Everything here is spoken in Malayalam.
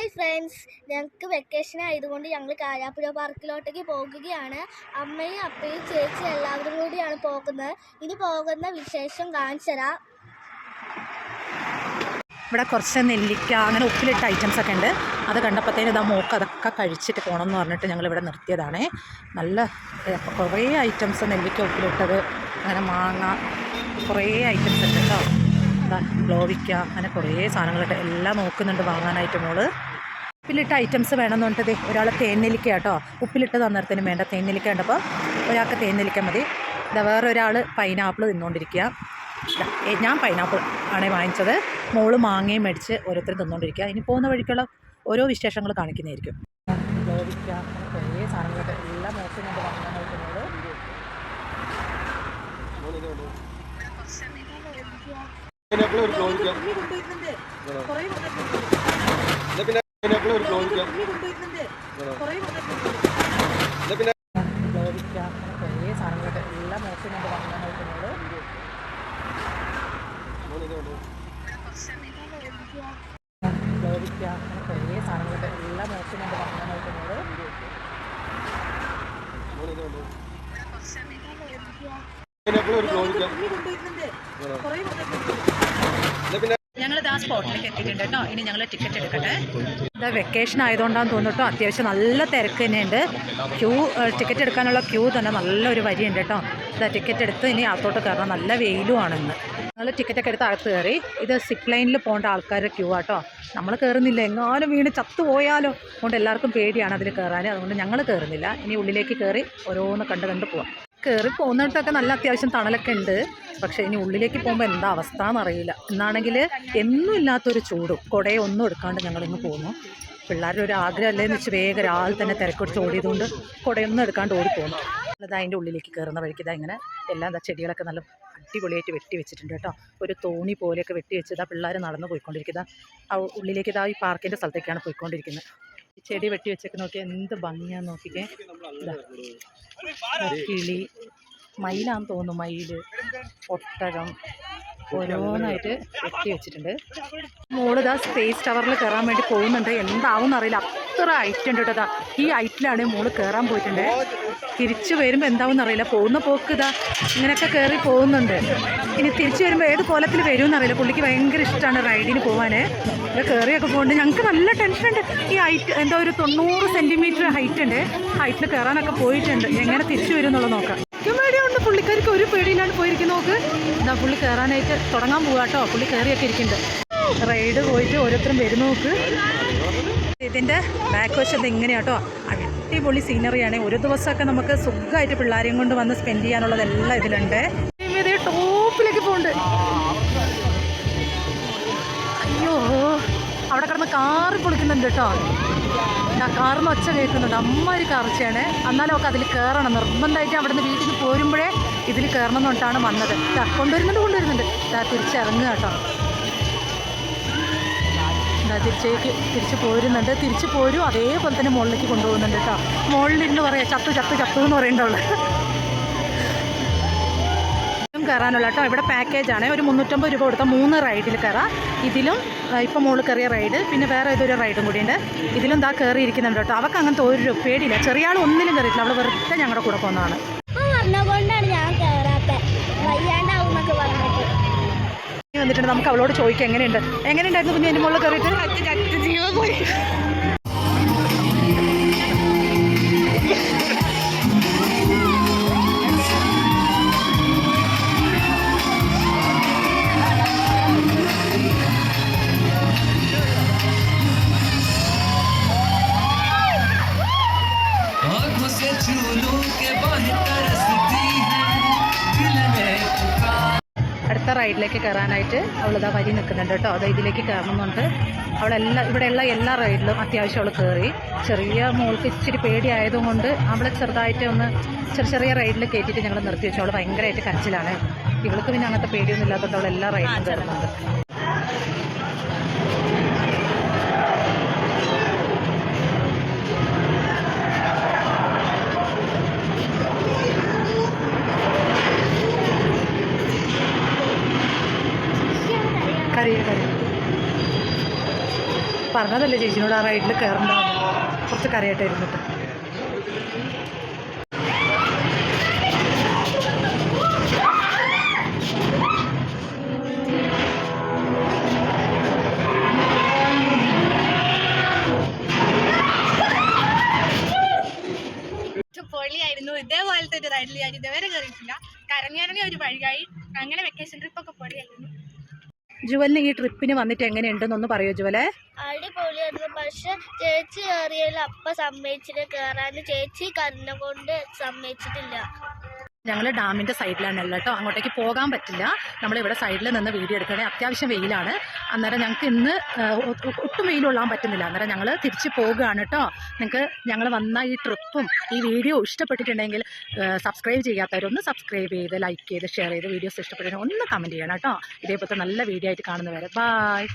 ഹായ് ഫ്രണ്ട്സ് ഞങ്ങൾക്ക് വെക്കേഷൻ ആയതുകൊണ്ട് ഞങ്ങൾ കാരാപ്പുഴ പാർക്കിലോട്ടേക്ക് പോകുകയാണ്. അമ്മയും അപ്പയും ചേച്ചി എല്ലാവരും കൂടിയാണ് പോകുന്നത്. ഇനി പോകുന്ന വിശേഷം കാണിച്ചു തരാം. ഇവിടെ കുറച്ച് നെല്ലിക്ക അങ്ങനെ ഉപ്പിലിട്ട ഐറ്റംസ് ഒക്കെ ഉണ്ട്. അത് കണ്ടപ്പോഴത്തേന് ഇതാ മോക്ക് അതൊക്കെ കഴിച്ചിട്ട് പോകണം എന്ന് പറഞ്ഞിട്ട് ഞങ്ങൾ ഇവിടെ നിർത്തിയതാണേ. നല്ല കുറേ ഐറ്റംസ് നെല്ലിക്ക ഉപ്പിലിട്ടത് അങ്ങനെ മാങ്ങ കുറേ ഐറ്റംസ് ഉണ്ട് കേട്ടോ. ഗ്ലോവിക്ക അങ്ങനെ കുറേ സാധനങ്ങളുണ്ട് എല്ലാം നോക്കുന്നുണ്ട് വാങ്ങാനായിട്ട് മോൾ. ഉപ്പിലിട്ട ഐറ്റംസ് വേണമെന്ന് പറഞ്ഞിട്ട് ഒരാൾ തേനെല്ലിക്ക കേട്ടോ. ഉപ്പിലിട്ട് തന്നിടത്തിന് വേണ്ട തേനെല്ലിക്ക ഉണ്ടപ്പോൾ ഒരാൾക്ക് തേനെല്ലിക്ക മതി. ഇതാ വേറൊരാൾ പൈനാപ്പിൾ തിന്നുകൊണ്ടിരിക്കുക ഞാൻ പൈനാപ്പിൾ ആണ് വാങ്ങിച്ചത്. മോൾ മാങ്ങയും മേടിച്ച് ഓരോരുത്തരും തിന്നുകൊണ്ടിരിക്കുക ഇനി പോകുന്ന വഴിക്കുള്ള ഓരോ വിശേഷങ്ങൾ കാണിക്കുന്നതായിരിക്കും. കുറേ പിന്നെ കുറേ കുറേ സാധനങ്ങളൊക്കെ എല്ലാം വാങ്ങാനായിട്ട് മോൾ ഗോപിക്ക കുറേ സാധനങ്ങളൊക്കെ എല്ലാം പൈനാപ്പിൾ ഒരു ക്ലോവിക്കാം എന്നാ പിന്നെ ഞങ്ങൾ ആ സ്പോട്ടിലേക്ക് എത്തിയിട്ടുണ്ട് കേട്ടോ. ഇനി ഞങ്ങൾ ടിക്കറ്റ് എടുക്കട്ടെ. ഇത് വെക്കേഷൻ ആയതുകൊണ്ടാണെന്ന് തോന്നുന്നു കേട്ടോ. അത്യാവശ്യം നല്ല തിരക്ക് തന്നെയുണ്ട്. ക്യൂ ടിക്കറ്റ് എടുക്കാനുള്ള ക്യൂ തന്നെ നല്ലൊരു വരിയുണ്ട് കേട്ടോ. ഇതാ ടിക്കറ്റ് എടുത്ത് ഇനി അകത്തോട്ട് കയറണം. നല്ല വെയിലുമാണ് ഇന്ന്. ഞങ്ങൾ ടിക്കറ്റൊക്കെ എടുത്ത് അകത്ത് കയറി. ഇത് സിപ്പ് ലൈനിൽ പോകേണ്ട ആൾക്കാരുടെ ക്യൂ ആട്ടോ നമ്മൾ കയറുന്നില്ല എങ്ങാനും വീണ് ചത്തുപോയാലോ അതുകൊണ്ട് എല്ലാവർക്കും പേടിയാണ് അതിൽ കയറാൻ അതുകൊണ്ട് ഞങ്ങൾ കയറുന്നില്ല ഇനി ഉള്ളിലേക്ക് കയറി ഓരോന്ന് കണ്ട് കണ്ട് പോവാം. കയറി പോകുന്നിടത്തൊക്കെ നല്ല അത്യാവശ്യം തണലൊക്കെ ഉണ്ട്. പക്ഷേ ഇനി ഉള്ളിലേക്ക് പോകുമ്പോൾ എന്താ അവസ്ഥ എന്നറിയില്ല എന്നാണെങ്കിൽ എന്നും ഇല്ലാത്തൊരു ചൂടും. കുടയെ ഒന്നും എടുക്കാണ്ട് ഞങ്ങളിങ്ങ് പോകുന്നു പിള്ളേരുടെ ഒരു ആഗ്രഹം അല്ലേന്ന് വെച്ച് വേഗം രാവിലെ തന്നെ തിരക്കൊടിച്ച് ഓടിയതുകൊണ്ട് കുടയൊന്നും എടുക്കാണ്ട് ഓടി പോകുന്നു അത് അതിന്റെ ഉള്ളിലേക്ക് കയറുന്ന വഴിക്ക് ഇതാ ഇങ്ങനെ എല്ലാം എന്താ ചെടികളൊക്കെ നല്ല അടിപൊളിയായിട്ട് വെട്ടി വെച്ചിട്ടുണ്ട് കേട്ടോ. ഒരു തോണി പോലെയൊക്കെ വെട്ടി വെച്ചതാ പിള്ളേർ നടന്ന് പോയിക്കൊണ്ടിരിക്കുക ആ ഉള്ളിലേക്ക് ഇതാ ഈ പാർക്കിന്റെ സ്ഥലത്തേക്കാണ് പോയിക്കൊണ്ടിരിക്കുന്നത് ചെടി വെട്ടി വെച്ചൊക്കെ നോക്കിയാൽ എന്ത് ഭംഗിയാന്ന് നോക്കിക്കേ. കിളി മയിലാന്ന് തോന്നുന്നു മയിൽ ഒട്ടകം. ഓരോന്നായിട്ട് വെട്ടി വെച്ചിട്ടുണ്ട്. മോളിതാ സ്പേസ് ടവറിൽ കയറാൻ വേണ്ടി പോകുന്നുണ്ട്. എന്താവും അറിയില്ല അത്ര ഐറ്റുണ്ട് കേട്ടോ ഈ ഐറ്റിലാണ് മോൾ കയറാൻ പോയിട്ടുണ്ട്. തിരിച്ചു വരുമ്പോൾ എന്താവും അറിയില്ല. പോകുന്ന പോക്ക് ഇതാ ഇങ്ങനെയൊക്കെ കയറി പോകുന്നുണ്ട്. ഇനി തിരിച്ചു വരുമ്പോൾ ഏത് കോലത്തിൽ വരുമെന്ന് അറിയില്ല. പുള്ളിക്ക് ഭയങ്കര ഇഷ്ടമാണ് റൈഡിന് പോകാൻ ഇവിടെ കയറിയൊക്കെ പോകുന്നുണ്ട് ഞങ്ങൾക്ക് നല്ല ടെൻഷനുണ്ട് ഈ ഹൈറ്റ് എന്താ ഒരു തൊണ്ണൂറ് സെന്റിമീറ്റർ ഹൈറ്റ് ഉണ്ട്. ഹൈറ്റിൽ കയറാനൊക്കെ പോയിട്ടുണ്ട്. എങ്ങനെ തിരിച്ചു വരും എന്നുള്ളത് നോക്കാം ഉണ്ട് പുള്ളിക്കാർക്ക് ഒരു പേടിയില്ലാണ്ട് പോയിരിക്കുന്നത് നോക്ക്. എന്താ പുള്ളി കയറാനായിട്ട് തുടങ്ങാൻ പോകാട്ടോ കേട്ടോ പുള്ളി കയറിയൊക്കെ ഇരിക്കുന്നുണ്ട്. റൈഡ് പോയിട്ട് ഓരോരുത്തരും വരും നോക്ക്. ഇതിന്റെ ബാക്ക് വശത്ത് ഇങ്ങനെയാട്ടോ അടിപൊളി സീനറിയാണ് ഒരു ദിവസമൊക്കെ നമുക്ക് സുഖമായിട്ട് പിള്ളേരെയും കൊണ്ട് വന്ന് സ്പെൻഡ് ചെയ്യാനുള്ളതെല്ലാം ഇതിലുണ്ട്. ഇതേ ടോപ്പിലേക്ക് പോകുന്നുണ്ട് അയ്യോ അവിടെ കിടന്ന് കാറ് പൊളിക്കുന്നുണ്ട് കേട്ടോ ആ കാറിന്ന് ഒച്ച കേൾക്കുന്നുണ്ട്. അമ്മാതിരി കാർച്ചയാണ്. എന്നാലും ഒക്കെ അതിൽ കയറണം. നിർബന്ധമായിട്ട് അവിടെ നിന്ന് വീട്ടിൽ നിന്ന് പോരുമ്പോഴേ ഇതിൽ കയറണം എന്നിട്ടാണ് വന്നത്. കൊണ്ടുവരുന്നുണ്ട് കൊണ്ടുവരുന്നുണ്ട്. തിരിച്ചിറങ്ങുക കേട്ടോ തിരിച്ചേക്ക് തിരിച്ച് പോരുന്നുണ്ട്. തിരിച്ച് പോരും. അതേപോലെ തന്നെ മുകളിലേക്ക് കൊണ്ടുപോകുന്നുണ്ട് കേട്ടോ. മുകളിലിരുന്ന് പറയാം ചത്തു ചത്തു ചത്തു എന്ന് പറയണ്ടുള്ളൂ കയറാനുള്ള കേട്ടോ. ഇവിടെ പാക്കേജ് ആണ്. ഒരു മുന്നൂറ്റമ്പത് രൂപ കൊടുത്താൽ മൂന്ന് റൈഡിൽ കയറാം. ഇതിലും ഇപ്പം മോൾ കയറിയ റൈഡ് പിന്നെ വേറെ ഏതൊരു റൈഡും കൂടിയുണ്ട് ഇതിലും ദാ കയറിയിരിക്കുന്നുണ്ട് കേട്ടോ. അവൾക്ക് അങ്ങനത്തെ ഒരു പേടിയില്ല. ചെറിയ ആൾ ഒന്നിലും കയറിയിട്ടില്ല. അവൾ വെറുതെ ഞങ്ങളുടെ കൂടെ പോകുന്നതാണ്. വന്നിട്ടുണ്ട് നമുക്ക് അവളോട് ചോദിക്കാം എങ്ങനെയുണ്ട് എങ്ങനെയുണ്ടായിരുന്നു കുഞ്ഞു എൻ്റെ മുകളിൽ കയറിയിട്ട് ജീവൻ പോയി आंखों से छू लूं के बाहें तरसती അടുത്ത റൈഡിലേക്ക് കയറാനായിട്ട് അവളിതാ വരി നിൽക്കുന്നുണ്ട് കേട്ടോ. അത് ഇതിലേക്ക് കയറണമെന്നുണ്ട്. അവളെല്ലാം ഇവിടെയുള്ള എല്ലാ റൈഡിലും അത്യാവശ്യം അവൾ കയറി ചെറിയ മോൾക്ക് ഇച്ചിരി പേടിയായതുകൊണ്ട് അവളെ ചെറുതായിട്ട് ഒന്ന് ചെറിയ ചെറിയ റൈഡിൽ കയറ്റിയിട്ട് ഞങ്ങൾ നിർത്തി വെച്ചു. അവൾ ഭയങ്കരമായിട്ട് കരച്ചിലാണ്. ഇവൾക്ക് പിന്നെ അങ്ങനത്തെ പേടിയൊന്നും ഇല്ലാത്തതുകൊണ്ട് അവൾ എല്ലാ റൈഡിലും കയറുന്നുണ്ട്. പറഞ്ഞതല്ലേ ചേച്ചിനോട് ആ റൈഡിൽ കയറണ്ടാവുന്നു കുറച്ച് കരയട്ടെ ഇരുന്നിട്ട്. പൊളിയായിരുന്നു ഇതേപോലത്തെ ഒരു റൈഡിൽ ഞാൻ ഇതുവരെ കയറിയിട്ടില്ല കരഞ്ഞിറങ്ങിയ ഒരു വഴിയായി. അങ്ങനെ വെക്കേഷൻ ട്രിപ്പ് ഒക്കെ പൊളിയായിരുന്നു ജുവലിന് ഈ ട്രിപ്പിന് വന്നിട്ട് എങ്ങനെയുണ്ടെന്നൊന്ന് പറയോ ജുവലെ? പക്ഷെ ചേച്ചി കയറിയതിൽ അപ്പ സമ്മതിച്ചിട്ട് കയറാൻ ചേച്ചി കണ്ണുകൊണ്ട് കൊണ്ട് സമ്മതിച്ചിട്ടില്ല. ഞങ്ങൾ ഡാമിന്റെ സൈഡിലാണല്ലോ കേട്ടോ. അങ്ങോട്ടേക്ക് പോകാൻ പറ്റില്ല. നമ്മളിവിടെ സൈഡിൽ നിന്ന് വീഡിയോ എടുക്കണേ. അത്യാവശ്യം വെയിലാണ്. അന്നേരം ഞങ്ങൾക്ക് ഇന്ന് ഒട്ടും വെയിൽ കൊള്ളാൻ പറ്റുന്നില്ല. അന്നേരം ഞങ്ങൾ തിരിച്ച് പോകുകയാണ് കേട്ടോ. നിങ്ങൾക്ക് ഞങ്ങൾ വന്ന ഈ ട്രിപ്പും ഈ വീഡിയോ ഇഷ്ടപ്പെട്ടിട്ടുണ്ടെങ്കിൽ സബ്സ്ക്രൈബ് ചെയ്യാത്തവരൊന്ന് സബ്സ്ക്രൈബ് ചെയ്ത് ലൈക്ക് ചെയ്ത് ഷെയർ ചെയ്ത് വീഡിയോസ് ഇഷ്ടപ്പെട്ടിട്ടുണ്ടെങ്കിൽ ഒന്ന് കമന്റ് ചെയ്യണം കേട്ടോ. ഇതേപോലത്തെ നല്ല വീഡിയോ ആയിട്ട് കാണുന്നവരെ. ബായ്